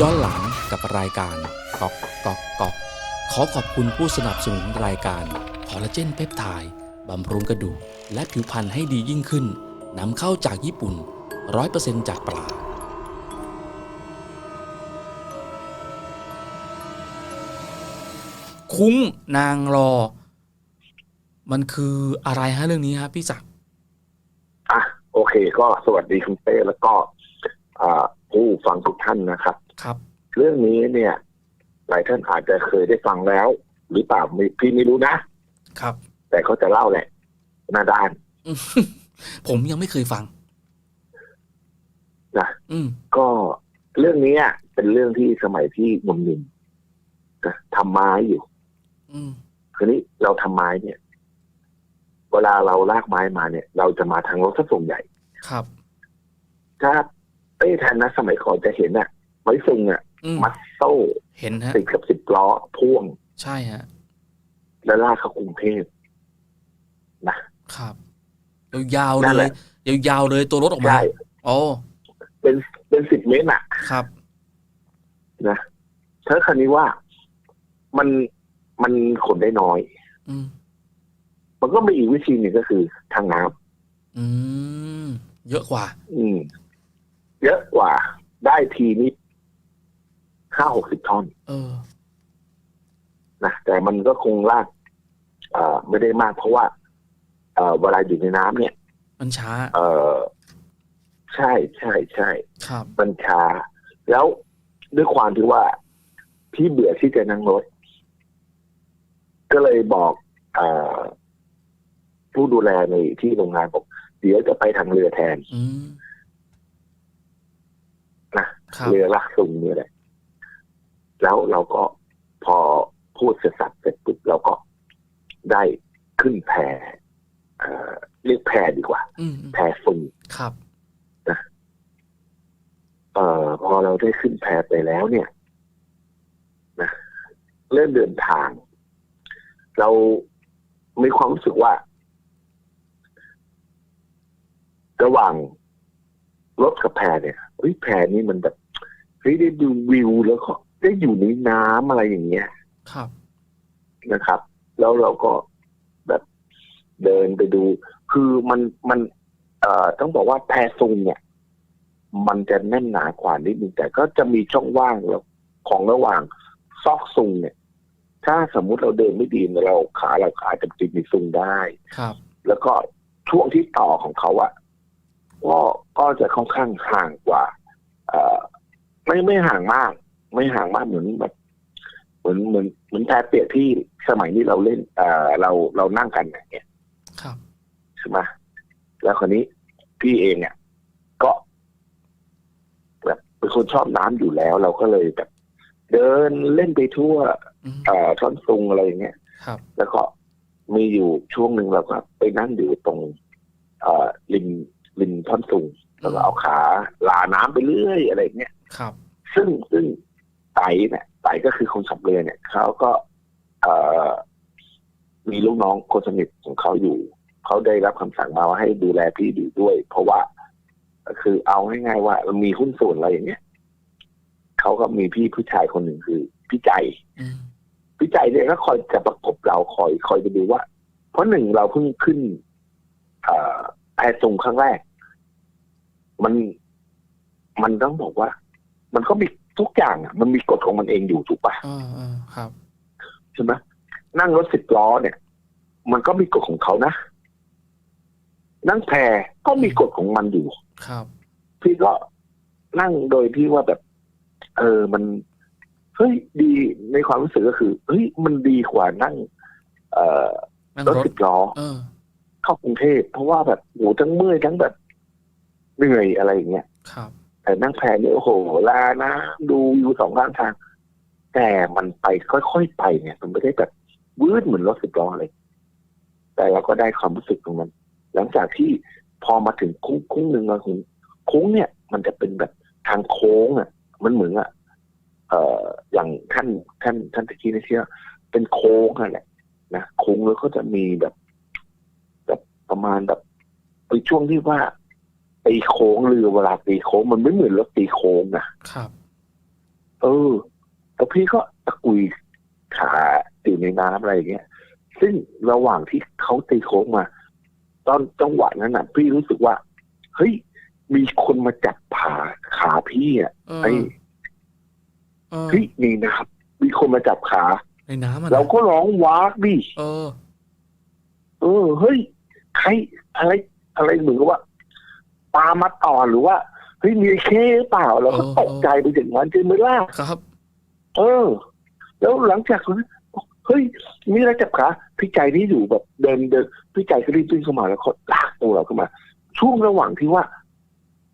ย้อนหลังกับรายการกอกกอกกอกขอขอบคุณผู้สนับสนุนรายการคอลลาเจนเพปไทด์บำรุงกระดูกและผิวพรรณให้ดียิ่งขึ้นนำเข้าจากญี่ปุ่น 100%จากปลาคุ้งนางรอ มันคืออะไรฮะเรื่องนี้ฮะพี่จักรอะโอเค ก็สวัสดีคุณเต้แล้วก็อ่าผู้ฟังทุกท่านนะครับ ครับ เรื่องนี้เนี่ย หลายท่านอาจจะเคยได้ฟังแล้ว หรือเปล่าไม่พี่ไม่รู้นะ ครับ แต่เขาจะเล่าแหละหน้าด้านอืมผมยังไม่เคยฟังนะอืมก็เรื่องนี้เป็นเรื่องที่สมัยที่หนุ่มๆนะทำไม้อยู่อืมคืนนี้เราทำไม้เนี่ย เวลาเราลากไม้มาเนี่ย เราจะมาทางรถซะส่วนใหญ่ ครับ ถ้าเต้ทันนะสมัยก่อนจะเห็นอะ ไม้ซุงอะอืมมัดโซ่เห็นฮะ ติดกับสิบล้อพ่วง ใช่ฮะ แล้วลากเข้ากรุงเทพนะครับยาวๆนั่นเลแหยละ ยาวๆเลยตัวรถออกมาใช่โอ้เป็นเป็นสิบเมตรอะ ครับ นะถ้าคันนี้ว่ามันมันขนได้น้อย อืม มันก็มีอีกวิธีหนึ่งก็คือทางน้ำอืม เยอะกว่าอืม เยอะกว่าได้ทีนี้ ห้าหกสิบท่อนเออนะแต่มันก็คงลากเอ่อไม่ได้มากเพราะว่า เอ่อเวลาอยู่ในน้ำเนี่ย มันช้า เอ่อใช่ใช่ใช่ครับ มันช้า แล้วด้วยความที่ว่า พี่เบื่อที่จะนั่งรถ ก็เลยบอกเออผู้ดูแลในที่โรงงานบอกเดี๋ยวจะไปทางเรือแทนอืมนะครับ เรือลากซุงเนี่ยแหละ แล้วเราก็พอพูดเสร็จสับเสร็จปุ๊บเราก็ได้ขึ้นแพเอ่อเรียกแพรดีกว่า แพซุงครับนะเอ่อพอเราได้ขึ้นแพรไปแล้วเนี่ยนะเริ่มเดินทาง เรามีความรู้สึกว่า ระหว่างรถกับแพรเนี่ยเฮ้ยแพรนี้มันแบบเฮ้ยได้ดูวิวแล้วก็ ได้อยู่ในน้ำอะไรอย่างเงี้ย ครับ นะครับ แล้วเราก็แบบเดินไปดู คือมันมัน เอ่อต้องบอกว่าแพซุงเนี่ย มันจะแน่นหนากว่านิดนึงแต่ก็จะมีช่องว่างแล้วของระหว่างซอกซุงเนี่ย ถ้าสมมุติเราเดินไม่ดีเนี่ยเราขาเราขาจะติดในซุงได้ ครับ แล้วก็ช่วงที่ต่อของเขาอะก็ก็จะค่อนข้างห่างกว่า เอ่อไม่ไม่ห่างมาก ไม่ห่างมากเหมือนแบบเหมือนเหมือนเหมือนแพเปียกที่สมัยนี้เราเล่นเอ่อเราเรานั่งกันอย่างเงี้ยครับใช่ไหมแล้วคนนี้พี่เองเนี่ยก็แบบเป็นคนชอบน้ำอยู่แล้ว เราก็เลยแบบ เดินเล่นไปทั่วอืมเอ่อท่อนซุงอะไรอย่างเงี้ยครับ แล้วก็มีอยู่ช่วงหนึ่งเราก็ไปนั่งอยู่ตรงเอ่อริมริมท่อนซุงแล้วก็เอาขาลาน้ำไปเรื่อยอะไรอย่างเงี้ยครับ ซึ่งซึ่ง ไต่เนี่ยไต่ก็คือคนขับเรือเนี่ยเขาก็มีลูกน้องคนสนิทของเขาอยู่ เขาได้รับคำสั่งมาว่าให้ดูแลพี่ดูด้วย เพราะว่า คือเอาง่ายๆว่ามีหุ้นส่วนอะไรอย่างเงี้ยเขาก็มีพี่ผู้ชายคนหนึ่งคือพี่ใจพี่ใจเนี่ยก็คอยจะประกบเราคอยคอยจะดูว่า เพราะหนึ่งเราเพิ่งขึ้นอ่อแพรงครั้งแรก มันมันต้องบอกว่า มันก็มี ทุกอย่างอะมันมีกฎของมันเองอยู่ถูกปะอ่าอ่าครับใช่ไหมนั่งรถสิบล้อเนี่ย มันก็มีกฎของเขานะนั่งแพรก็มีกฎของมันอยู่ ครับ พี่ก็นั่งโดยที่ว่าแบบ เออมันเฮ้ยดีในความรู้สึกก็คือเฮ้ยมันดีกว่านั่ง เอ่อนั่งรถรถสิบล้อเออเข้ากรุงเทพเพราะว่าแบบโหทั้งเมื่อยทั้งแบบเหนื่อยอะไรอย่างเงี้ยครับ แต่นั่งแพเนี่ยโอ้โหลานะดูวิวสองข้างทาง แต่มันไปค่อยๆไปเนี่ย มันไม่ได้แบบวืดเหมือนรถสิบล้อเลย แต่เราก็ได้ความรู้สึกตรงนั้น หลังจากที่พอมาถึงคุ้งคุ้งหนึ่งเราถึงโค้งเนี่ย มันจะเป็นแบบทางโค้งอะ มันเหมือนอะเอ่ออย่างท่านท่านท่านตะกี้นี่เชื่อเป็นโค้งอะแหละนะโค้งแล้วก็จะมีแบบ แบบประมาณแบบไปช่วงที่ว่า ตีโค้งเรือเวลาตีโค้งมันไม่เหมือนรถตีโค้งนะครับ เออแล้วพี่ก็ตะกุยขาอยู่ในน้ำอะไรอย่างเงี้ย ซึ่งระหว่างที่เขาตีโค้งมา ตอนจังหวะนั้นน่ะ พี่รู้สึกว่า เฮ้ย มีคนมาจับขาขาพี่อะเออไอ้เออเฮ้ยนี่นะครับ มีคนมาจับขาในน้ำอะเรานะก็ร้องว้ากดิเออ เออ เฮ้ย ใครอะไร อะไรเหมือนกับว่า ปลามาต่อหรือว่าเฮ้ยมีไอ้เคหรือเปล่าเราก็เออตกใจไปถึงนั้นใช่ไหมล่ะครับ เออ แล้วหลังจากนั้นเฮ้ยมีอะไรจับขาพี่ใจนี่อยู่แบบเดินเดินพี่ใจก็รีบวิ่งเข้ามาแล้วเขาลากตัวเราเข้ามา ช่วงระหว่างที่ว่า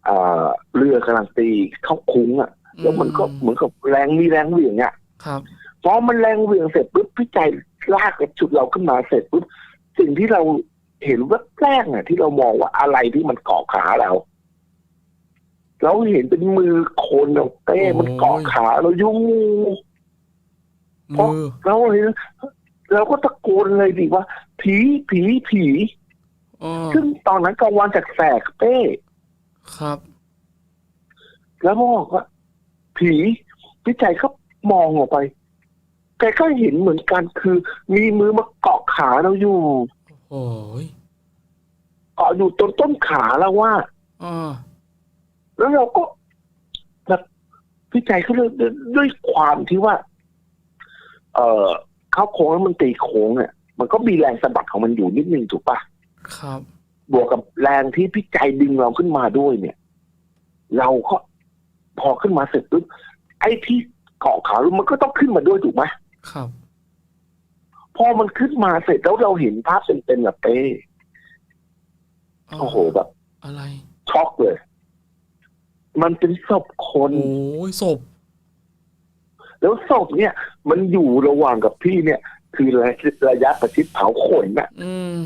เอ่อเรือกำลังตีเข้าคุ้งอะ แล้วมันก็เหมือนกับแรงมีแรงเหวี่ยงอะครับพอมันแรงเหวี่ยงเสร็จปุ๊บพี่ใจลากกระชุดเราขึ้นมาเสร็จปุ๊บสิ่งที่เรา เห็นว่าแรกอะที่เรามองว่าอะไรที่มันเกาะขาเราเราเห็นเป็นมือคนเราเต้มันเกาะขาเรายุ่งเพราะมือเราเห็นเราก็ตะโกนเลยดิว่า ผีผีผีเออซึ่งตอนนั้นกลางวันจากแสกๆเป้ครับ แล้วบอกว่าผีพี่ใจเขามองออกไปแกก็เห็นเหมือนกันคือ มีมือมาเกาะขาเราอยู่ โอ้ยเกาะอยู่ต้นต้นขาแล้วว่าเออแล้วเราก็แบบพี่ใจเขาเลยด้วยความที่ว่า เออเข้าโค้งแล้วมันตีโค้งเนี่ยมันก็มีแรงสะบัดของมันอยู่นิดนึงถูกปะครับ บวกกับแรงที่พี่ใจดึงเราขึ้นมาด้วยเนี่ย เราก็พอขึ้นมาเสร็จปุ๊บไอ้ที่เกาะขามันก็ต้องขึ้นมาด้วยถูกไหมครับ พอมันขึ้นมาเสร็จแล้วเราเห็นภาพเต็มๆแบบเป้โอ้โหแบบ อะไร ช็อกเลย มันเป็นศพคนโอ้ยศพแล้วศพเนี่ย มันอยู่ระหว่างกับพี่เนี่ย คือระยะระยะประชิดเผาขนน่ะอืม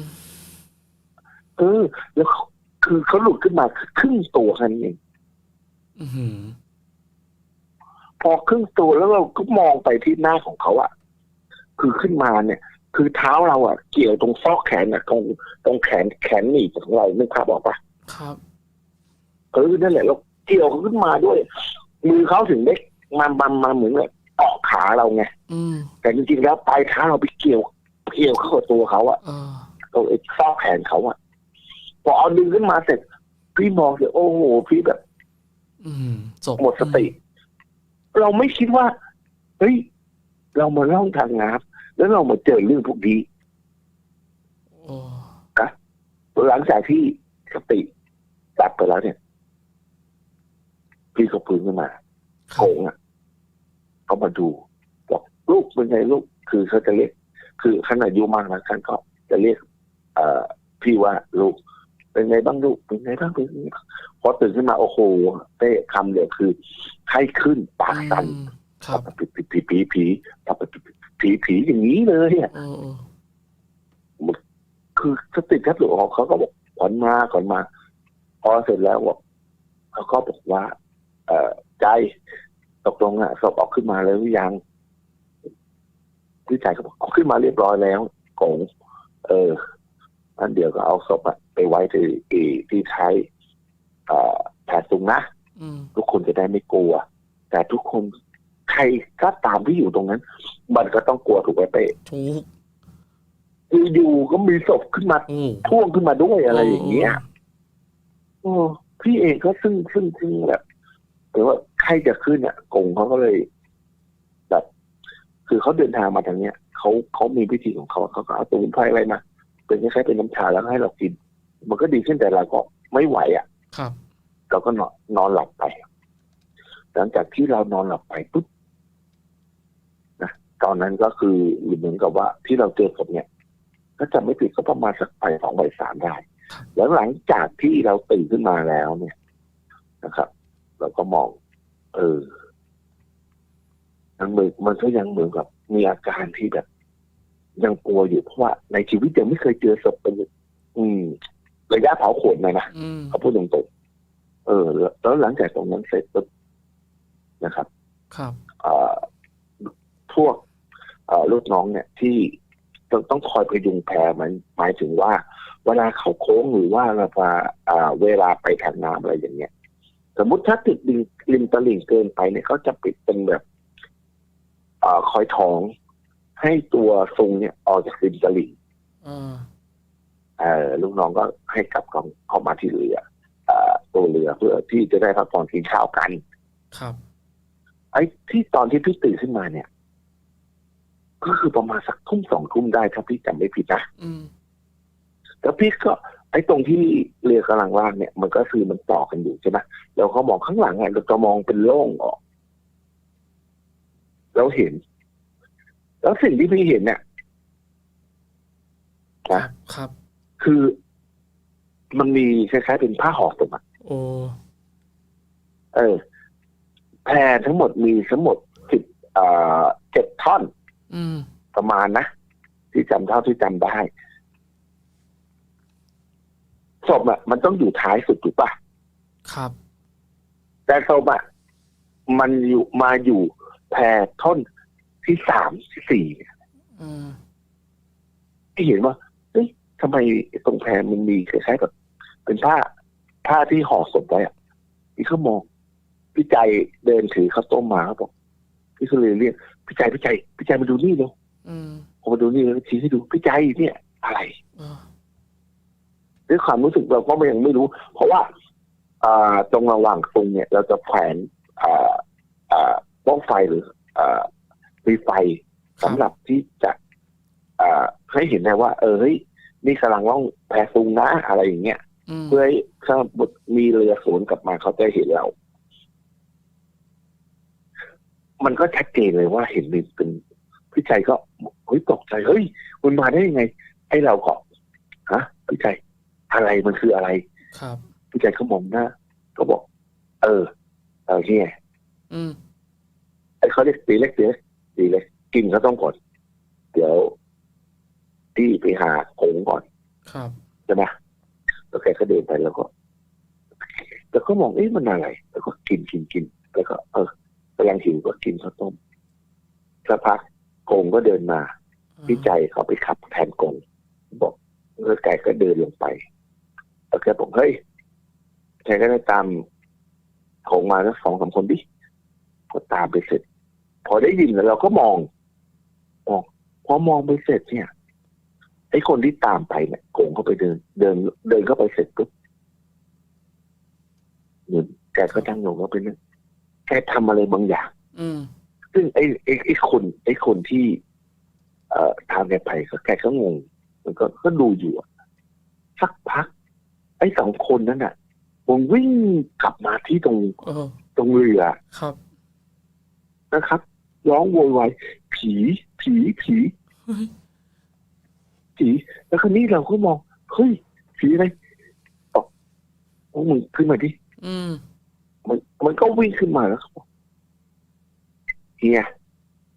เออ แล้วเขาคือเขาหลุดขึ้นมาครึ่งตัวแค่นั้นเองอือหือพอครึ่งตัวแล้วเราก็มองไปที่หน้าของเขาอะ คือขึ้นมาเนี่ย คือเท้าเราอะเกี่ยวตรงซอกแขนอะตรงตรงแขนแขนหนีบของเรานึกภาพออกปะครับเออนั่นแหละเราเกี่ยวเขาขึ้นมาด้วย มือเขาถึงได้มามามาเหมือนแบบเกาะขาเราไงอืมแต่จริงๆแล้วปลายเท้าเราไปเกี่ยวเกี่ยวเข้ากับตัวเขาอะเออตรงไอ้ซอกแขนเขาอะพอเอาดึงขึ้นมาเสร็จ พี่มองเลยโอ้โหพี่แบบอืมศพหมดสติ เราไม่คิดว่า เฮ้ย เรามาล่องทางน้ำ แล้วเรามาเจอเรื่องพวกนี้โอ้หลังจากที่สติตัดไปแล้วเนี่ย พี่ก็ฟื้นขึ้นมาคโขรับงอะเขามาดูบอกลูกเป็นไงลูก คือเขาจะเรียก คือขนาดอายุมากนะท่านก็จะเรียก เอ่อ พี่ว่าลูกเป็นไงบ้างลูกเป็นไงบ้างเป็นไงบ้างพอตื่นขึ้นมาโอ้โหเต้คำเดียวคือไข้ขึ้นปากสั่นอืมครับผีผีผีผีผีผี ผีอย่างนี้เลยอะเออเออคือสติแทบหลุดออกเขาก็บอกขวัญมาขวัญมา พอเสร็จแล้วบอกเขาก็บอกว่า เอ่อใจตกลงอะศพเออกขึ้นมาแล้วหรือยังพี่ชายก็บอกเอาขึ้นมาเรียบร้อยแล้วกงเอออันเดียวก็เอาศพอะไปไว้ที่ที่ที่ท้ายเอ่อแผดตุงนะอืมทุกคนจะได้ไม่กลัว แต่ทุกคน ใครก็ตามที่อยู่ตรงนั้น มันก็ต้องกลัวถูกไหมเป้ถูกอยู่ๆก็มีศพขึ้นมาโอ้พ่วงขึ้นมาด้วยอะไรอย่างเงี้ยโอ้พี่เองก็ซึ่งซึ่งซึ่งแบบหรือว่าใครจะขึ้นอะกงเขาก็เลยแบบ คือเขาเดินทางมาทางเนี้ยเขาเขามีพิธีของเขาเขาก็เอาสมุนไพรอะไรมาเป็นคล้ายๆเป็นน้ำชาแล้วให้เรากิน มันก็ดีขึ้นแต่เราก็ไม่ไหวอะ ครับ เราก็นอนนอนหลับไป หลังจากที่เรานอนหลับไปปุ๊บนะ ตอนนั้นก็คือเหมือนกับว่าที่เราเจอศพเนี่ย ก็จะไม่ผิดก็ประมาณสักไปสองใบสามได้ แล้วหลังจากที่เราตื่นขึ้นมาแล้วเนี่ยนะครับ เราก็มอง เออมันเหมือนมันก็ยังเหมือนกับมีอาการที่แบบ ยังกลัวอยู่เพราะว่า ในชีวิตยังไม่เคยเจอศพเป็นอืม ระยะเผาขนนะนะอืมเขาพูดตรงๆเออแล้วแล้วหลังจากตรงนั้นเสร็จปุ๊บนะครับ ครับ เอ่อพวกเอ่อ ลูกน้องเนี่ยที่ต้องต้องคอยพยุงแพมันหมายถึงว่า เวลาเข้าโค้งหรือว่าเวลาอ่าเวลาไปทางน้ำอะไรอย่างเงี้ยเอสมมุติถ้าติดริมริมตลิ่งเกินไปเนี่ยเขาจะปิดเป็นแบบเอ่อคอยท้อง ให้ตัวทรงเนี่ยออกจากริมตลิ่งอ่าเอ่อลูกน้องก็ให้กลับกองเข้ามาที่เรือเอ่อตัวเรือเพื่อที่จะได้พักผ่อนกินข้าวกัน ครับ ไอ้ที่ตอนที่พี่ตื่นขึ้นมาเนี่ย ก็คือประมาณสักทุ่มสองทุ่มได้ถ้าพี่จำไม่ผิดนะอืมแล้วพี่ก็ ไอ้ตรงที่เรือกำลังว่างเนี่ย มันก็คือมันต่อกันอยู่ใช่ไหมแล้วก็มองข้างหลังอะเราจะมองเป็นโล่งออกแล้วเห็น แล้วสิ่งที่พี่เห็นเนี่ยครันะบครับ คือมันมีคล้ายๆเป็นผ้าห่อศพอะโอ้เออแพรทั้งหมดมีทั้งหมดสิบเอ่อเจ็ดท่อน อืม ประมาณนะที่จำเท่าที่จำได้ศพอะ มันต้องอยู่ท้ายสุดถูกปะครับ แต่ศพอะมันอยู่มาอยู่แพรท่อนที่สามที่สี่เนี่ยอืมที่เห็นว่าเฮ้ยทำไมตรงแพรมันมีคล้ายๆแบบเป็นผ้าผ้าที่ห่อศพไว้อะพี่เขามองพี่ใจเดินถือข้าวต้มมาเขาบอกพี่ก็เลยเรียก พี่ใจพี่ใจพี่ใจมาดูนี่เร็วอืมพอมาดูนี่แล้วชี้ให้ดูพี่ใจเนี่ย อะไรอ่าด้วยความรู้สึกเราก็ยังไม่รู้ เพราะว่าอ่าตรงระหว่างตรงเนี่ย เราจะแขวนอ่าอ่าบ้องไฟหรืออ่ามีไฟครับสำหรับที่จะอ่าให้เห็นได้ว่า เออเฮ้ยนี่กำลังล่องแพซุงนะอะไรอย่างเงี้ยอืมเพื่อให้ถ้ามีเรือสวนกลับมาเขาจะเห็นเรา มันก็ชัดเจนเลยว่าเห็นเป็นเป็นพี่ใจก็เฮ้ยตกใจเฮ้ยมันมาได้ยังไงไอ้เราก็ฮะพี่ใจอะไรมันคืออะไร ครับพี่ใจเขามองหน้าก็บอก เออ เออเนี่ยอืมไอ้เขาเรียกตีเล็กตีเล็กตีเล็กกินเขาต้องก่อนเดี๋ยวที่ไปหาหงก่อน ครับใช่ไหมแล้วแกก็เดินไปแล้วก็ แล้วก็มองเอ๊ะมันอะไร แล้วก็กินกินกินแล้วก็ เออ กำลังหิวก็กินข้าวต้มสักพักกงก็เดินมาพี่ใจเขาไปขับแทนกงบอกแล้วแกก็เดินลงไปแล้วแกบอกเฮ้ยแกก็ได้ตามคงมาแล้วสองสามคนดิก็ตามไปเสร็จ พอได้ยินแล้วเราก็มองมองพอมองไปเสร็จเนี่ยไอ้คนที่ตามไปเนี่ยโกงเข้าไปเดิน เดิน เดินเข้าไปเสร็จปุ๊บเหมือนแกก็ตั้งลงแล้วไปนึก แกทำอะไรบางอย่างอืมซึ่งไอ้ไอ้ไอ้คนไอ้คนที่ เอ่อทางแกไปก็แกก็งงมันก็ก็ดูอยู่อะสักพัก ไอ้สองคนนั้นน่ะมันวิ่งกลับมาที่ตรงเออตรงเรือครับ นะครับร้องโวยวายผีผีผีเฮ้ยผีแล้วคราวนี้เราก็มองเฮ้ยผีอะไรบอกพวกมึงขึ้นมาดิ อืม มันมันก็วิ่งขึ้นมาแล้วเขาบอกเฮีย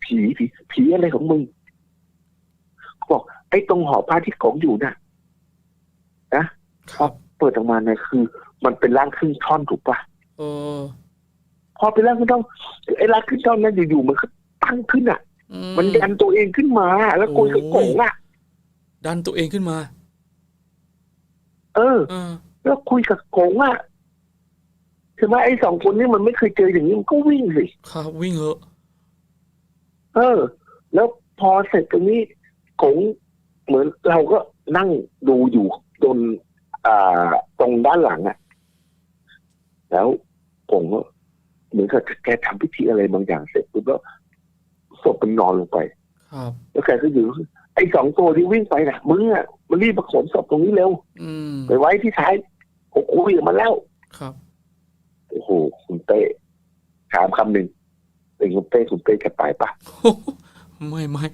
ผีผีผีอะไรของมึงเขาบอก ไอ้ตรงหอผ้าที่ของอยู่น่ะครับเปิดออกมาเนี่ยคือ มันเป็นร่างครึ่งท่อนถูกปะเออ พอเป็นร่างครึ่งท่อนไอ้ร่างครึ่งท่อนนั้นอยู่ๆมันก็ตั้งขึ้นอะอืมันดันตัวเองขึ้นมา แล้วกุยกับโกงอะ ดันตัวเองขึ้นมา เออเออแล้วคุยกับโกงอะ ใช่ไหมไอ้สองคนนี้มันไม่เคยเจออย่างนี้มันก็วิ่งสิครับวิ่งเหอะเออ แล้วพอเสร็จตรงนี้กงเหมือนเราก็นั่งดูอยู่จนอ่าตรงด้านหลังอะแล้วกงก็เหมือนกับแกทำพิธีอะไรบางอย่างเสร็จปุ๊บแล้วศพมันนอนลงไป ครับ แล้วแกก็อยู่ไอ้สองตัวที่วิ่งไปน่ะมึงอะมันรีบมาขนศพตรงนี้เร็วอืมไปไว้ที่ท้ายผมคุยกับมันแล้วครับ โอ้โหคุณเต้ถามคำหนึ่งเป็นคุณเต้คุณเต้จะไปปะไม่ไม่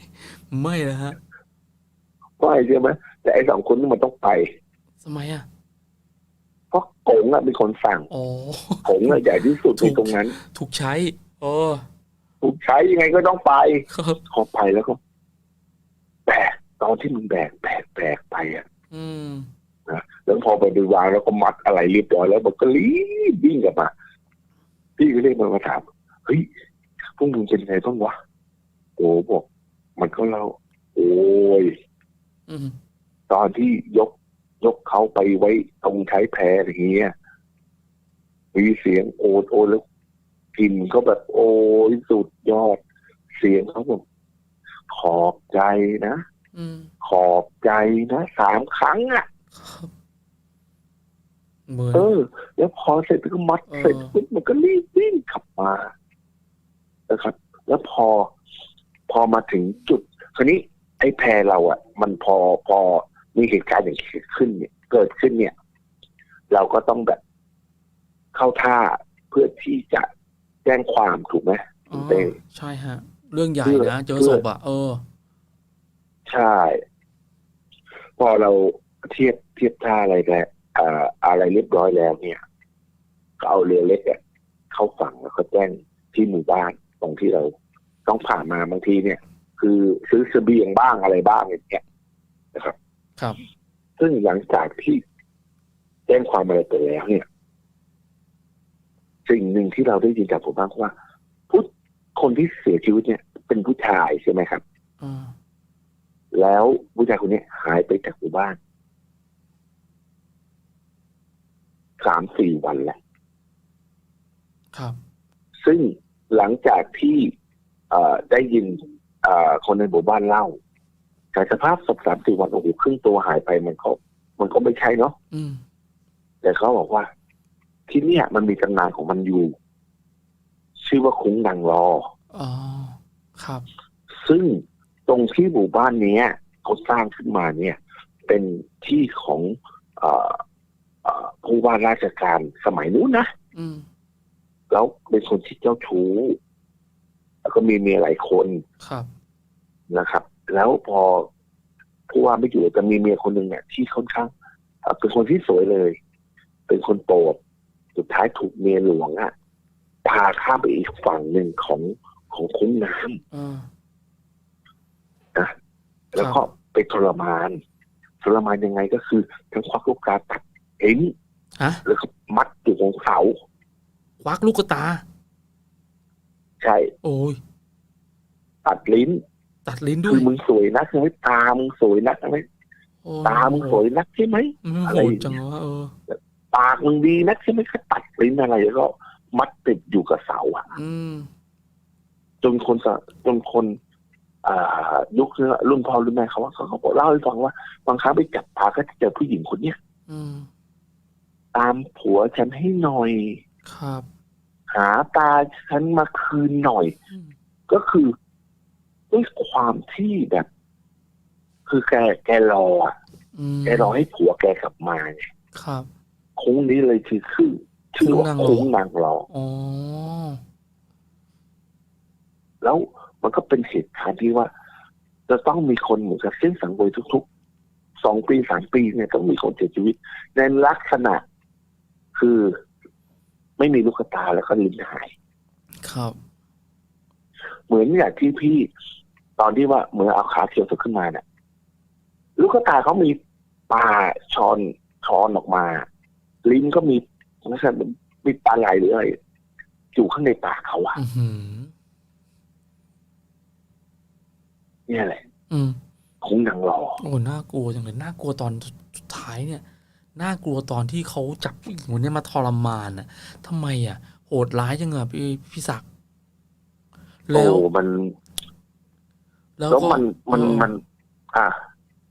ไม่นะฮะไม่ใช่ไหมแต่ไอ้สองคนนี่มันต้องไปทำไมอะเพราะกงอะเป็นคนสั่งอ๋อกงอะใหญ่ที่สุดถูในกตรงนั้น ถูกใช้เออถูกใช้ยังไงก็ต้องไปครับพอไปแล้วก็แบกตอนที่มึงแบกแบกแบกไปอะอืม แล้วพอไปดูวางแล้วก็มัดอะไรเรียบร้อยแล้วมันก็รีบวิ่งกลับมา พี่ก็เรียกมันมาถามเฮ้ยพวกมึงเป็นไงบ้างวะโอ้บอกมันก็เล่าโอ้ยอืมตอนที่ยกยกเขาไปไว้ตรงใช้แพรอย่างเงี้ยมีเสียงโอดโอยแล้วกลินก็แบบโอ้ยสุดยอด เสียงเขาแบบขอบใจนะอืมขอบใจนะสามครั้งอะ ครับเหมือนเออ แล้วพอเสร็จก็มัดเออเสร็จปุ๊บมันก็รีบวิ่งขับมานะครับ แล้วพอ พอมาถึงจุดคราวนี้ ไอ้แพรเราอะ มันพอพอมีเหตุการณ์อย่างนี้ขึ้นเนี่ย เกิดขึ้นเนี่ย เราก็ต้องแบบเข้าท่าเพื่อที่จะแจ้งความถูกไหมอ๋อเต้ใช่ฮะ เรื่องใหญ่เพื่อนะเจอเพื่อศพอะเออ ใช่ พอเรา เทียบเทียบท่าอะไรแล้วอ่าอะไรเรียบร้อยแล้วเนี่ยก็เอาเรือเล็กอะเข้าฝั่งแล้วก็แจ้งที่หมู่บ้านตรงที่เราต้องผ่านมาบางทีเนี่ย คือซื้อเสบียงบ้างอะไรบ้างอย่างเงี้ยนะครับ ครับ ซึ่งหลังจากที่แจ้งความอะไรไปแล้วเนี่ย สิ่งหนึ่งที่เราได้ยินจากผมบ้างว่าผู้คนที่เสียชีวิตเนี่ย เป็นผู้ชายใช่ไหมครับอ่าแล้วผู้ชายคนนี้หายไปจากหมู่บ้าน สามสี่วันแล้วครับ ซึ่งหลังจากที่เอ่อได้ยินเอ่อคนในหมู่บ้านเล่าแต่สภาพศพสามสี่วันโอ้โหครึ่งตัวหายไปมันก็มันก็ไม่ใช่เนาะอืมแต่เขาบอกว่า ที่เนี่ยมันมีตำนานของมันอยู่ ชื่อว่าคุ้งนางรออ๋อครับ ซึ่งตรงที่หมู่บ้านเนี้ยเขาสร้างขึ้นมาเนี่ย เป็นที่ของเอ่อเอ่อ ผู้ว่าราชการสมัยนู้นนะอืมแล้วเป็นคนที่เจ้าชู้ แล้วก็มีเมียหลายคนครับนะครับ แล้วพอผู้ว่าไม่อยู่จะมีเมียคนหนึ่งเนี่ยที่ค่อนข้างเอ่อเป็นคนที่สวยเลย เป็นคนโปรดสุดท้ายถูกเมียหลวงอะ่ะพาข้ามไปอีกฝั่งหนึ่งของของคุ้งน้ำอ่านะแล้วก็ไปทรมานทรมานยังไงก็คือ ทั้งควักลูกตาตัดเอ็น ฮะแล้วก็มัดอยู่ของเสาควักลูกตา ใช่ โอ้ยตัดลิ้น ตัดลิ้นด้คืวอยมึงสวยนักใช่ไหมตามึงสวยนักใช่ไหมโอ้ตามึงสวยนักใช่ไหม มันโหดจังวะเออปากมึงดีนักใช่ไหมก็ตัดลิ้นอะไรแล้วก็มัดติดอยู่กับเสาอะอืมจนคนสะจนคน อ่ายุครุ่นพ่อรุ่นแม่เขาว่าเขาเขาบอกเล่าให้ฟังว่าบางครั้งไปจับตาก็จะเจอผู้หญิงคนเนี้ย อืม ตามผัวฉันให้หน่อย ครับ หาตาฉันมาคืนหน่อยอืมก็คือด้วยความที่แบบ คือแกแกรออะอืมแกรอให้ผัวแกกลับมาไงครับคุ้งนี้เลยคือคือชื่อว่าคุ้คุ้งงนางรอนางรออ๋อแล้วมันก็เป็นเหตุการณ์ที่ว่า จะต้องมีคนเหมือนกับเส้นสังเวยทุกๆสองปีสามปีเนี่ยต้องมีคนเสียชีวิต ในลักษณะ คือ ไม่มีลูกตาแล้วก็ลิ้นหาย ครับ เหมือนอย่างที่พี่ตอนที่ว่าเหมือนเอาขาเขียวสุดขึ้นมาเนี่ยลูกตาเขามีปลาช้อนช้อนออกมา ลิ้นก็มีลักษณะมีปลาไหลหรืออะไรอยู่ข้างในปากเขาอะอือหือเนี่ยแหละ อืมคุ้งนางรอโอ้น่ากลัวจังเลยน่ากลัวตอนสุดท้ายเนี่ย น่ากลัวตอนที่เขาจับผู้หญิงคนเนี้ยมาทรมานอะทำไมอะ โหดร้ายจังอะพี่พี่ศักดิ์แล้วโอ้มัน แล้วแล้วก็มันมันเออมัน อะ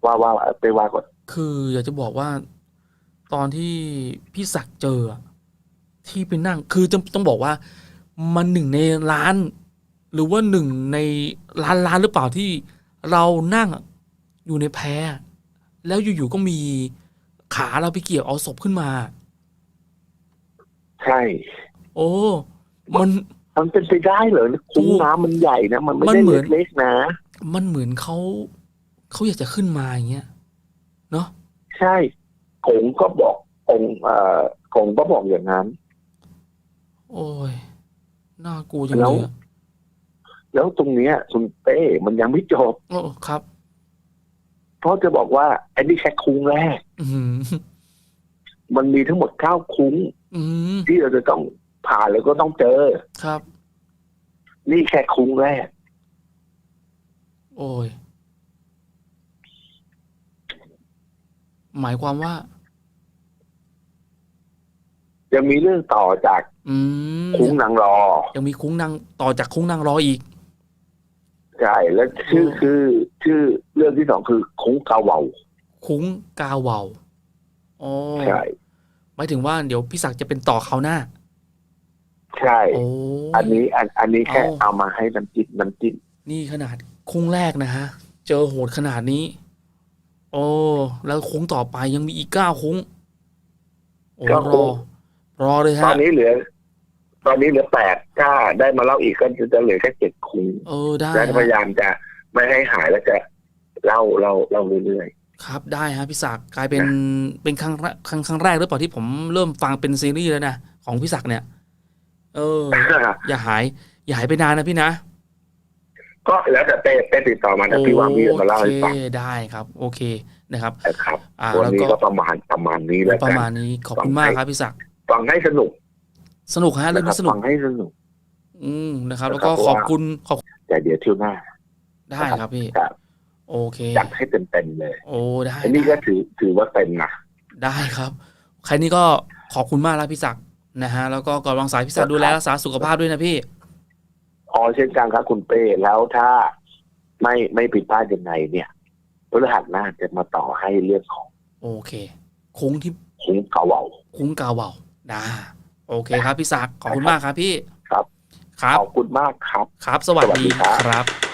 ว่าว่าไปว่าก่อนคืออยากจะบอกว่าตอนที่พี่ศักดิ์เจออะที่ไปนั่ง คือจะต้องบอกว่า มันหนึ่งในร้าน หรือว่าหนึ่งในร้านร้านหรือเปล่าที่เรานั่งอยู่ในแพแล้วอยู่ๆก็มี ขาเราไปเกี่ยวเอาศพขึ้นมา ใช่ โอ้ มันมันเป็นไปได้เหรอคุ้งน้ำมันใหญ่นะมันไม่มันได้เหมือนเล็กๆนะ มันเหมือนเขาเขาอยากจะขึ้นมาอย่างเงี้ยเนาะใช่กงก็บอกกงเอ่อกงก็บอกอย่างนั้น โอ้ยน่ากลัวจังแล้เลวยอะแล้วตรงเนี้ยคุณเต้มันยังไม่จบโอ้ครับ เพราะจะบอกว่าอันนี้แค่คุ้งแรกอือหือมันมีทั้งหมดเก้าคุ้งอืมที่เราจะต้องผ่านแล้วก็ต้องเจอครับ นี่แค่คุ้งแรก โอ้ย หมายความว่า ยังมีเรื่องต่อจากอืมคุ้งนางรอ ยังมีคุ้งนางต่อจากคุ้งนางรออีก ใช่แล้วชื่อโอ้คือชื่อเรื่องที่สองคือคุ้งกาเหวาคุ้งกาเหวาอ๋อใช่หมายถึงว่าเดี๋ยวพี่ศักดิ์จะเป็นต่อเขาวหน้า ใช่โอ้อันนี้อันอันนี้แค่เอาเอามาให้น้ำจิ้มน้ำจิ้มนี่ขนาดคุ้งแรกนะฮะ เจอโหดขนาดนี้ โอ้แล้วคุ้งต่อไปยังมีอีกเก้าคุ้งโอ้ก็รคุ้องรอเลยตอฮะนนี้เหลือ ตอนนี้เหลือแปดถ้าได้มาเล่าอีกก็จะเหลือแค่เจ็ดคุ้งเออได้แล้วพฮะยายามจะไม่ให้หายแล้วจะเล่าเล่าเล่าเรื่อยครับได้ฮะพี่ศักดิ์กลายเป็นเป็นครั้งแรกครั้งครั้งแรกหรือเปล่าที่ผมเริ่มฟังเป็นซีรีส์แล้วนะของพี่ศักดิ์เนี่ย เออๆอย่าหาย อย่าหายไปนานนะพี่นะก็แล้วแต่เป้เป้ติดต่อมาถ้าพี่ว่างพี่จะมาเล่าให้ฟังโอเคได้ครับ โอเคนะครับนะครับอ่าวันแล้วนี้ก็ก็ประมาณประมาณนี้แล้วปกัระนมาณนี้ขอบคุณมากครับพี่ศักดิ์ฟังให้สนุก สนุกฮะเรื่องนะครับนี้สนุกฟังให้สนุก อืมนะครับนะครับแล้วก็เพราะขอบว่าคุณขอบแต่เดี๋ยวเที่ยวหน้า ได้ครับพี่ครับโอเคจัดให้เต็มๆเลย โอ้ได้อันนี้ก็ถือถือว่าเต็มนะได้ครับ ใครนี้ก็ขอบคุณมากแล้วพี่ศักดิ์นะฮะแล้วก็ก่อนวางสายพี่ศักดิ์ดูแลรักษาสุขภาพด้วยนะพี่พอเช่นกันครับคุณเป้แล้วถ้าไม่ไม่ผิดพลาดยังไงเนี่ยพฤหัสหน้าจะมาต่อให้เรื่องของ โอเค คุ้งที่คุ้งเกาเหวาคุ้งกาเหวานะ โอเคครับพี่ศักดิ์ขอบคุณมากครับพี่ครับ ครับขอบคุณมากครับ ครับ สวัสสวัสดีดีครับครับ